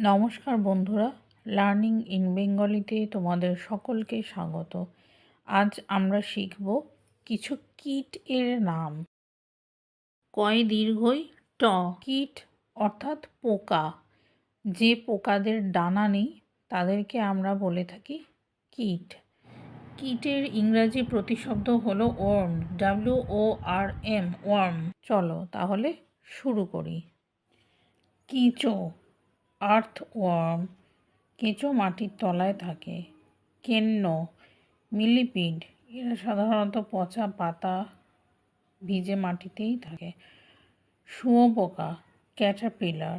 নমস্কার বন্ধুরা, learning in বেঙ্গলিতে তোমাদের সকলকে স্বাগত। আজ আমরা শিখব কিছু কীট এর নাম। কয় দীর্ঘই ট। কীট অর্থাৎ পোকা। যে পোকাদের ডানা নেই, তাদেরকে আমরা বলে থাকি কীট। কীটের ইংরাজি প্রতিশব্দ হলো worm, W O R M, worm. চলো তাহলে শুরু করি। কিঁচো। আর্থ ওয়ার্ম কেঁচো মাটির তলায় থাকে। কেন্ন, মিলিপিড, এরা সাধারণত পচা পাতা ভিজে মাটিতেই থাকে। শুঁয়োপোকা ক্যাটারপিলার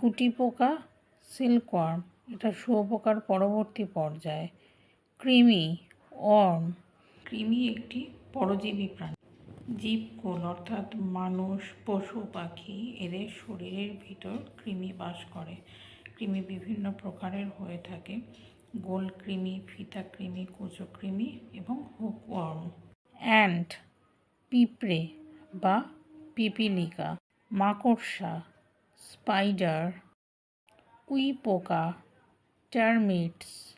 গুটি পোকা সিল্কওয়ার্ম, এটা শুঁয়োপোকার পরবর্তী পর্যায়ে। কৃমি ওয়ার্ম কৃমি একটি পরজীবী প্রাণী। জীবকুল অর্থাৎ মানুষ, পশু, পাখি, এদের শরীরের ভিতর কৃমি বাস করে। কৃমি বিভিন্ন প্রকারের হয়ে থাকে। গোল কৃমি, ফিতা কৃমি, কুচো কৃমি এবং হুকওয়ার্ম। অ্যান্ড পিঁপড়ে বা পিপিলিকা, মাকড়সা, স্পাইডার উই পোকা টার্মিটস।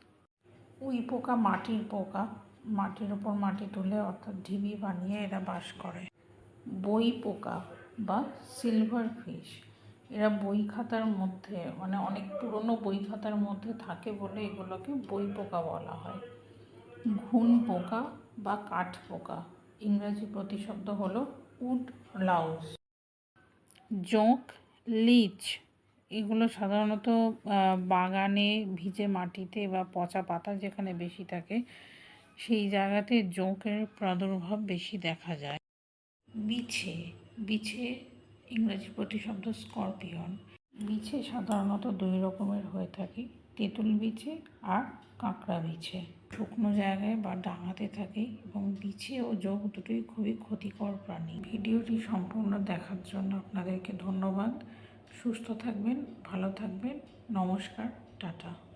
উই পোকা মাটির পোকা। মাটির ওপর মাটি তুলে অর্থাৎ ঢিবি বানিয়ে এরা বাস করে। বই পোকা বা সিলভার ফিশ এরা বই খাতার মধ্যে মানে অনেক পুরনো বই খাতার মধ্যে থাকে বলে এগুলোকে বই পোকা বলা হয়। ঘুন পোকা বা কাঠ পোকা। ইংরাজি প্রতিশব্দ হলো উড লাউস। জোঁক, লিচ, এগুলো সাধারণত বাগানে ভিজে মাটিতে বা পচা পাতা যেখানে বেশি থাকে সেই জায়গাতে জোঁকের প্রাদুর্ভাব বেশি দেখা যায়। বিছে বিছে ইংরেজি প্রতিশব্দ স্করপিয়ন। বিছে সাধারণত দুই রকমের হয়ে থাকে, তেঁতুল বিছে আর কাঁকড়া বিছে শুকনো জায়গায় বা ডাঙাতে থাকে এবং বিছে ও যোগ দুটোই খুবই ক্ষতিকর প্রাণী। ভিডিওটি সম্পূর্ণ দেখার জন্য আপনাদেরকে ধন্যবাদ। সুস্থ থাকবেন, ভালো থাকবেন। নমস্কার, টাটা।